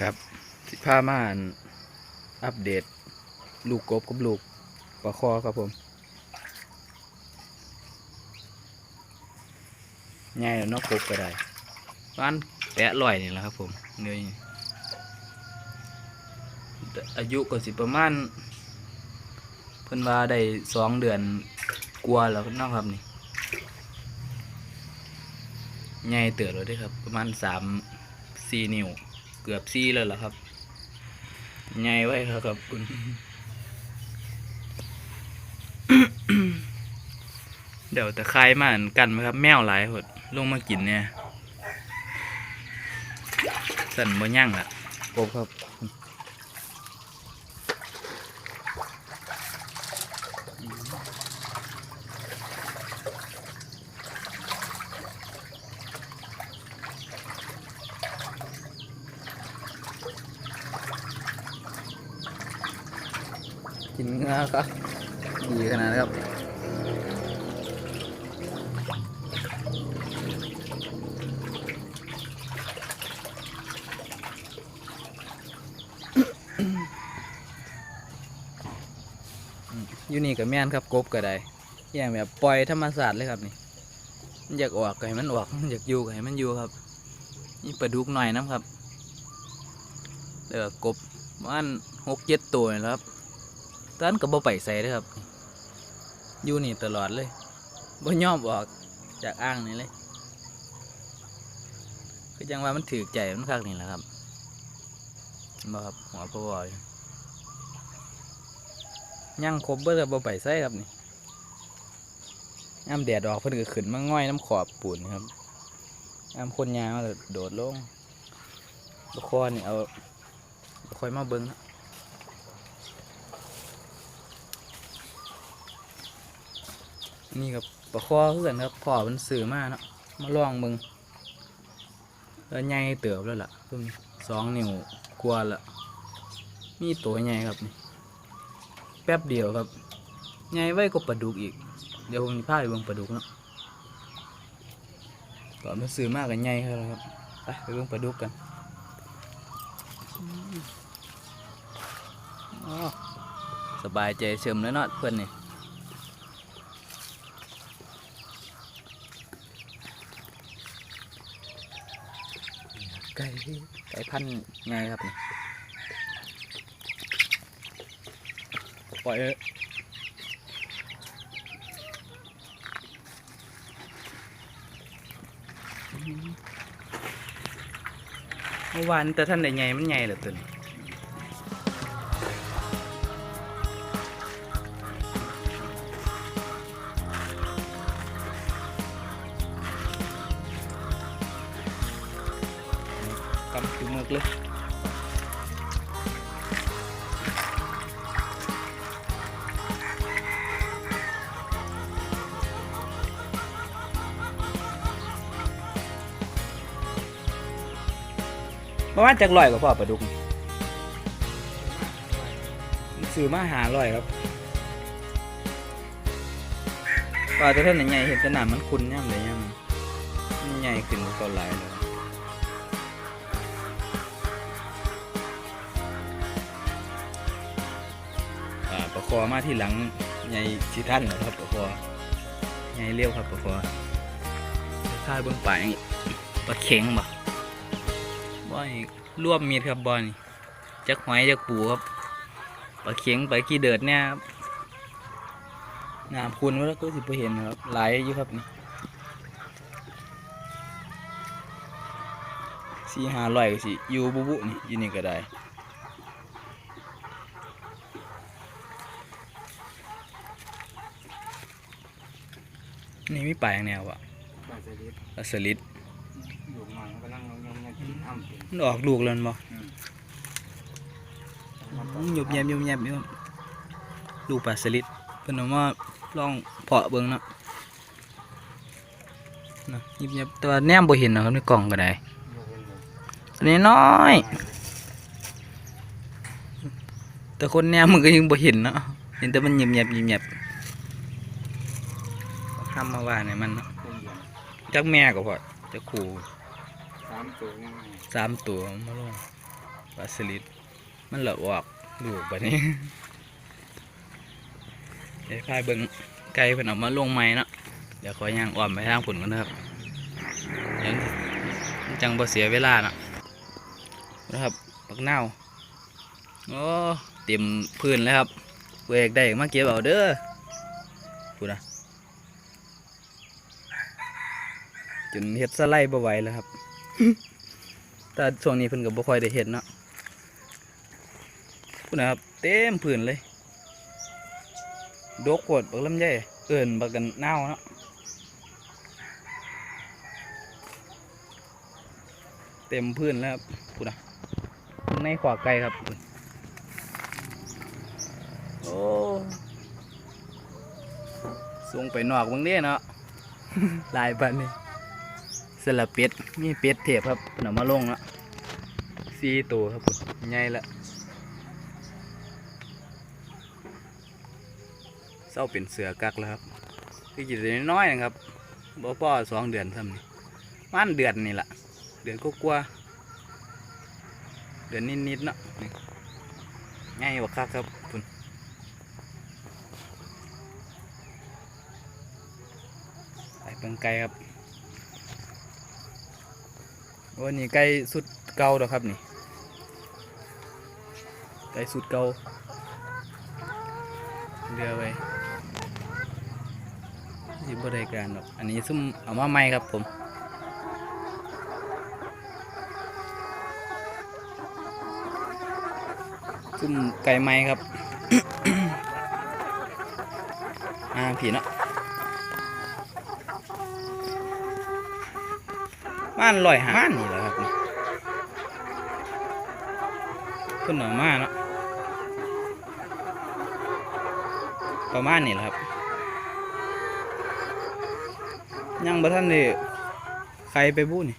ครับสิพามานอัปเดต ลูกกบกับลูกปลาคอครับผมง่ายแล้วนอกกบก็ได้ร้านแปะลอยนี่แหละครับผมเนื้ออายุก็สิประมาณเพิ่นว่าได้สองเดือนกลัวาแล้วนาะครับนี่ใหญ่เติบแล้วเด้อครับ ประมาณสามสี่นิ้ว เกือบซี่เลยเหรอครับใหญ่ไว้ครับครับคุณเดี๋ยวตะไคร้มาอันกันไหมครับ แมวหลายหดลงมากินเนี่ยสั่นบ่ย่างล่ะกบครับ กินเนื้อครับดีขนาดนครับอยู่นี่กับแม่นครับกบก็ได้อย่างแบบปล่อยธรรมศาสตร์เลยครับนี่มันอยากออกก็ให้มันออกอยากอยู่ก็ให้มันอยู่ครับ นี่ปลาดุกหน่อยน้ำครับเดี๋ยวกบมันหกเจ็ดตัวนี่แหล้วครับ ตอนก็บ่ไปใส่เลยครับ อยู่นี่ตลอดเลยบ่ยอมออกจากอ่างนี่เลย คือจังว่ามันถือใจมันคักนี่แหละครับบ่ครับหัวพ่อบอยยังครบเบิดก็บ่ไปใส่ครับนี่ยามแดดออกเพิ่นก็ขึ้นมาง่อยน้ำขอบปูนครับยามคนยางก็โดดลงบคอนี่เอาค่อยมาเบิ่งนะ นี่กับปลาคอเพื่อนครับพ่อมันสื่อมาเนาะมาลองมึงแล้วใหญ่เติบแล้วล่ะเพิ่งสองนิ้วกว่าละมีตัวใหญ่ครับนี่แป๊บเดียวครับใหญ่ไว้ก็ปลาดุกอีก เดี๋ยวผมจะพาไปเบิ่งปลาดุกเนาะก่อนมันสื่อมากกันใหญ่ครับไปไปเบิ่งปลาดุกกันอ๋อสบายใจเฉิมแล้วเนาะเพื่อนนี่ ไก่ไก่พันธุ์ไงครับนี่ปล่อยเถอะเมื่อวานแต่ท่านได้ไงมันไงเหลือตัวนี้ กำคือมึกเลย ประมาณจักร้อยกว่าพ่อปลาดุกซื้อมาหาร้อยครับปลาตัวเท่าไหร่ใหญ่เห็นสนามมันคุณย่ำเลยย่ำมันใหญ่ขึ้นกว่าเก่าหลายเลย ปลาคอมาที่หลังใหญ่สิท่านเหรอครับปลาคอใหญ่เรียวครับปลาคอถ้าเบื้องป่าอย่างปลาเข็งบ่บ่อยรวมมีดครับบอลจักหอยจักปูครับปลาเข็งปลาขี้เดือดเนี่ยครับน้ำคุณว่าก็สิไปเห็นครับหลายอยู่ครับนี่สี่ห้าร้อยก็สิอยู่บุบุนี่อยู่นี่ก็ได้ นี่มีปลาอย่างแนววะปลาสลิดปลาสลิดอยู่หน่อยมันกำลังงงงกินอ้ำเป็นมันออกลูกแล้วมั้อืมหยบแยบหยบแยบอยู่ลูกปลาสลิดเพิ่นเอามาลองเพาะเบิ่งเนาะนะหยิบแยบแต่ว่าแนมบ่เห็นเนาะครับในกล่องก็ได้บ่เห็นเลยอันนี้น้อย แต่คนแนมมันก็ยังบ่เห็นเนาะเห็นแต่มันหยิบแยบหยิบแยบ ทำมาว่าเนี่ยมันเนาะเป็นเหรียญจักแม่ก็พอจักคู่สามตัวยังไงสามตัวมาลองปลาสลิดมันเหลือออกลูกแบบนี้เดี๋ยวพายเบิ่งไก่เพิ่นเออกมาลงใหม่เนาะเดี๋ยวขอย่างอ้อมไปทางผุนกันนะครับเดี๋ยวมันจังบ่เสียเวลาเนาะนะครับปักเน่าวโอ้เต็มพื้นเลยครับเวกได้มาเก็บเอาเด้อพูดนะ จนเฮ็ดสไลด์บ่ไหวแล้วครับ แต่ช่วงนี้เพิ่นก็บ่ค่อยได้เฮ็ดเนาะพูดนะครับ เต็มพื้นเลยดกโคตรบักลำไยเอิ้นบักกันเน่าวเนาะเต็มพื้นแล้วครับพูดนะในขวาไกลครับพูดโอ้ส่งไปนอกเบางเด้เนาะหลายปันนี่ สลับเป็ดมีเป็ดเทพครับเพิ่นเอามาลงเนาะสี่ตัวครับใหญ่ละเศร้าเป็นเสือกักแล้วครับคือจิตน้อยนะครับบ่พอสองเดือนทำนี่มันเดือนนี่แหละเดือนก็กลัวเดือนนิดๆเนาะง่ายกว่าคักครับคุณไปเบิ่งไก่ครับ โอ้นี่ไก่สุดเก่าแล้วครับนี่ ไก่สุดเก่าเรือไว้ยิบริการหรอก อันนี้ซุ่มเอามาใหม่ครับผมซุ่มไก่ไม้ครับ อ่าผีเนาะ ม่านลอยหาม่านนี่แหละครับนี่ขึ้นหน่อมาเนาะประมาณนี้แหละครับ ยังบ่ทันได้ใครไปบู้นี่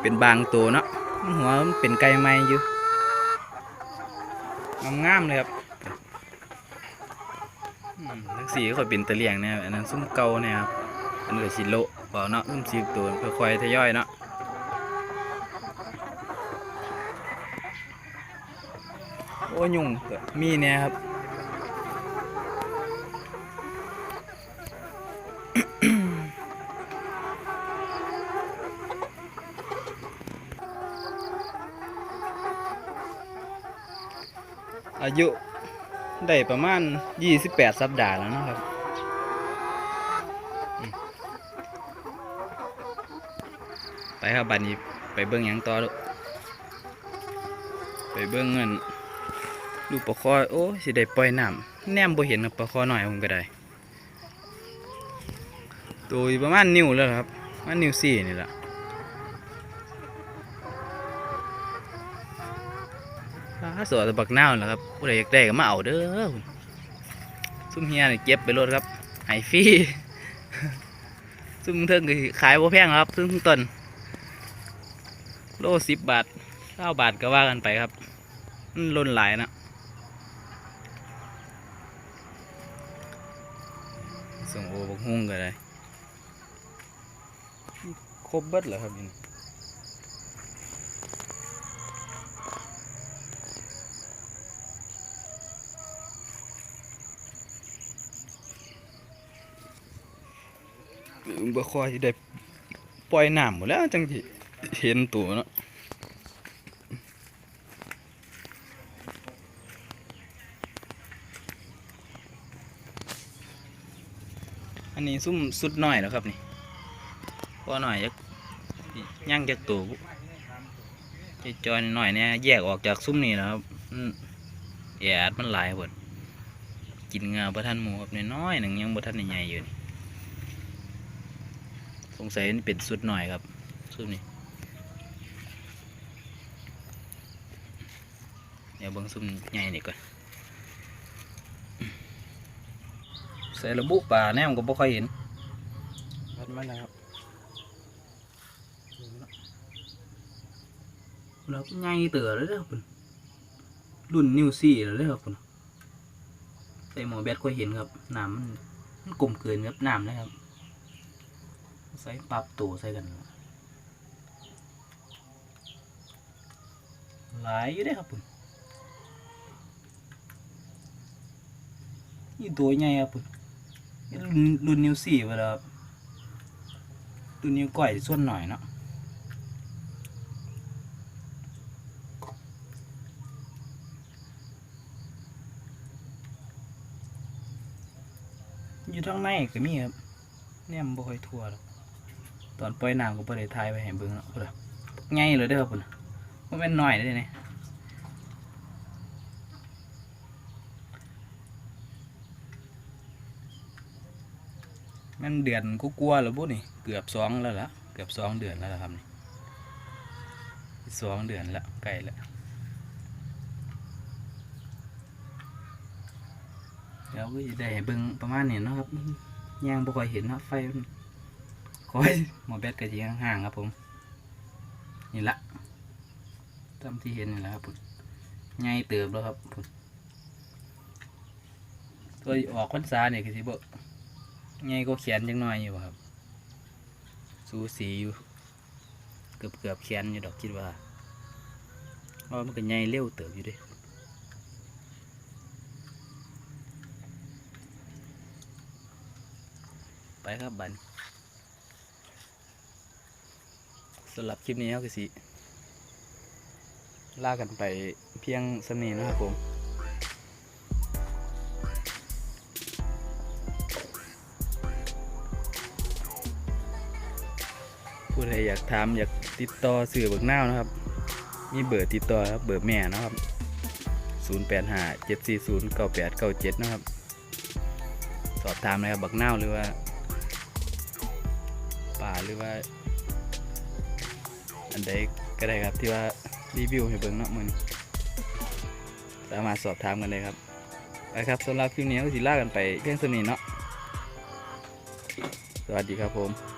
เป็นบางตัวเนาะมันหัวมันเป็นไก่ไม้อยู่งามๆเลยครับอืมทั้งสีก็ค่อยเป็นตะเลียงเนี่ยอันนั้นซุ้มเก่าเนี่ยครับ อันก็สิโลเปล่าเนาะซุ้มสีตัวค่อยๆทยอยเนาะโอ้ยุงมีเนี่ยครับอายุได้ประมาณ 28 สัปดาห์แล้วนะครับอืมไป ครับบัดนี้ไปเบิ่งยังต่อลูกไปเบิ่งเงินลูกปลาคอโอ้สิได้ปล่อยน้ำแนมบ่เห็นครับปลาคอหน่อยผมก็ได้ตัวประมาณนิ้วแล้วครับประมาณนิ้วสี่นี่แหละถ้าสวนบักนาวแหละครับผู้ใดอยากได้ก็มาเอาเด้อซุ่มเฮียนี่เก็บไปรถครับไห้ฟรีซุ่มเทิงขายบ่แพงครับซุ่มต้น โลสิบบาทเก้าบาทก็ว่ากันไปครับมันล้นหลายนะส่งโอบักฮุ้งก็ได้ครบเบิดเหรอครับนี่บ่คอยได้ปล่อยน้ำหมดแล้วจังสิเห็นตัวเนาะ นี้ซุ่มสุดหน้อยแล้วครับนี่พอหน่อยจักย่างจักตัวจะจอยหน่อยเนี่ยแยกออกจากซุ่มนี่แล้วครับแอดมันหลายหมดกินงาบ่ทันหมูครับน้อยหนึ่งยังบ่ทันใหญ่อยู่นี่สงสัยเป็นสุดหน่อยครับสุดนี้เดี๋ยวเบิ่งซุ่มใหญ่นี่ก่อน ใส่ระบุป่าแน่มันก็บ่ค่อยเห็นพัดมันนะครับแล้วใหญ่เต๋อเลยเด้อคุณรุ่นนิวซี่เลยเด้อคุณใส่หมอแบตค่อยเห็นครับน้ำมันมันกลมเกินครับน้ำนะครับ ใส่ปรับตัวใส่กันหลายอยู่ได้อครับปุ่นนี่ตัวใหญ่ครับปุ่นนี่ รุ่นรุ่นนิ้วสี่ไปแล้วครับรุ่นนิ้วก้อยส่วนหน่อยเนาะอยู่ทางในก็มีครับเนี่ยมันบ่ค่อยทั่วหรอกตอนปล่อยน้ำก็บ่ได้ทายไปให้เบิ่งเนาะพุ่นล่ะใหญ่เลยเด้อครับพุ่นน่ะบ่แม่นน้อยเด้อนี่แมันเดือนกูกลัวแล้วบุนี่เกือบสองแล้วล่ะเกือบสองเดือนแล้วล่ะครับนี่สองเดือนแล้วใกล้แล้วเดี๋ยวก็จะได้เบิ่งประมาณนี้นะครับย่างบ่ค่อยเห็นนะไฟคอยหมอแบตก็สิห่างครับผม นี่ละตามที่เห็นนี่แหละครับผมใหญ่เติบแล้วครับผมตัวออกพรรษาเนี่ยคือสิบ่ ไงก็เขียนจังหน่อยอยู่ครับ สูสีอยู่เกือบเกือบๆเขียนอยู่ดอกคิดว่าเพราะมันก็ใหญ่เร็วเติบอยู่เดิไปครับบันสำหรับคลิปนี้ก็สิลากันไปเพียงสำนีนะครับผม อยากถามอยากติดต่อสื่อเบิกหน้าวนะครับ มีเบอร์ติดต่อครับเบอร์แม่นะครับ 085 740 9897 นะครับ สอบถามนะครับบักหน้าวหรือว่าป่าหรือว่า อันใดก็ได้ครับที่ว่ารีวิวให้เบิงเนาะมือนสามารถสอบถามกันเลยครับไปครับสำหรับคลิปนี้ก็สิลากันไปเพียงเท่านี้เนาะสวัสดีครับผม